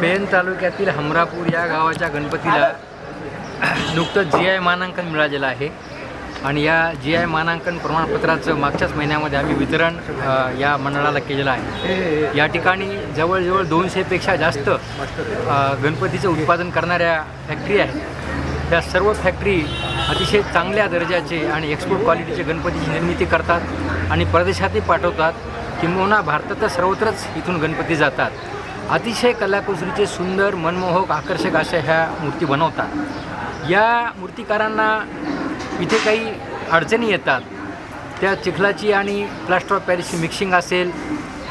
Pen तालुक्यातील हमरापूर या गावाच्या गणपतीला नुकतंच जी आय मानांकन मिळालेलं आहे. आणि या जी आय मानांकन प्रमाणपत्राचं मागच्याच महिन्यामध्ये आम्ही वितरण या मंडळाला केलेलं आहे. या ठिकाणी जवळजवळ दोनशेपेक्षा जास्त गणपतीचं उत्पादन करणाऱ्या फॅक्टरी आहेत. त्या सर्व फॅक्टरी अतिशय चांगल्या दर्जाचे आणि एक्सपोर्ट क्वालिटीचे गणपतीची निर्मिती करतात आणि परदेशातही पाठवतात. किंबहुना भारतातच सर्वत्रच इथून गणपती जातात. अतिशय कलाकुसरीचे सुंदर मनमोहक आकर्षक अशा ह्या मूर्ती बनवतात. या मूर्तिकारांना इथे काही अडचणी येतात. त्या चिखलाची आणि प्लास्टर ऑफ पॅरिसची मिक्सिंग असेल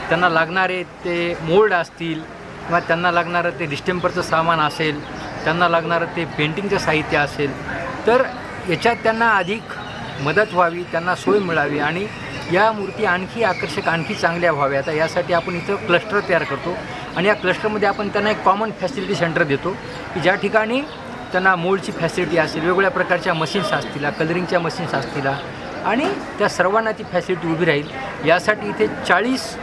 त्यांना लागणारे ते मोल्ड असतील किंवा त्यांना लागणारं ते डिस्टेंपरचं सामान असेल त्यांना लागणारं ते पेंटिंगचं साहित्य असेल तर याच्यात त्यांना अधिक मदत व्हावी त्यांना सोय मिळावी आणि या मूर्ती आणखी आकर्षक आणखी चांगल्या व्हाव्या आता यासाठी आपण इथं क्लस्टर तयार करतो. आणि या क्लस्टरमध्ये आपण त्यांना एक कॉमन फॅसिलिटी सेंटर देतो की ज्या ठिकाणी त्यांना मोल्डची फॅसिलिटी असेल वेगवेगळ्या प्रकारच्या मशीन्स असतील कलरिंगच्या मशीन्स असतील. आणि त्या सर्वांना ती फॅसिलिटी उभी राहील. यासाठी इथे चाळीस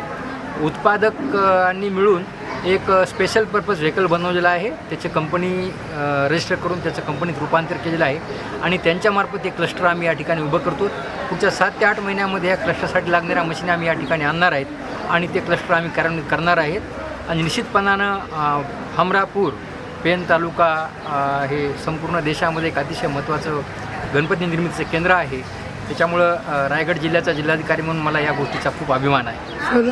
उत्पादकांनी मिळून एक स्पेशल पर्पज व्हेकल बनवलेलं आहे. त्याचे कंपनी रजिस्टर करून त्याचं कंपनीत रूपांतर केलेलं आहे. आणि त्यांच्यामार्फत एक क्लस्टर आम्ही या ठिकाणी उभं करतो. पुढच्या सात ते आठ महिन्यामध्ये या क्लस्टरसाठी लागणाऱ्या मशीन आम्ही या ठिकाणी आणणार आहेत. आणि ते क्लस्टर आम्ही कार्यान्वित करणार आहेत. आणि निश्चितपणानं हमरापूर पेन तालुका हे संपूर्ण देशामध्ये एक अतिशय महत्त्वाचं गणपती निर्मितीचं केंद्र आहे. त्याच्यामुळं रायगड जिल्ह्याचा जिल्हाधिकारी म्हणून मला या गोष्टीचा खूप अभिमान आहे.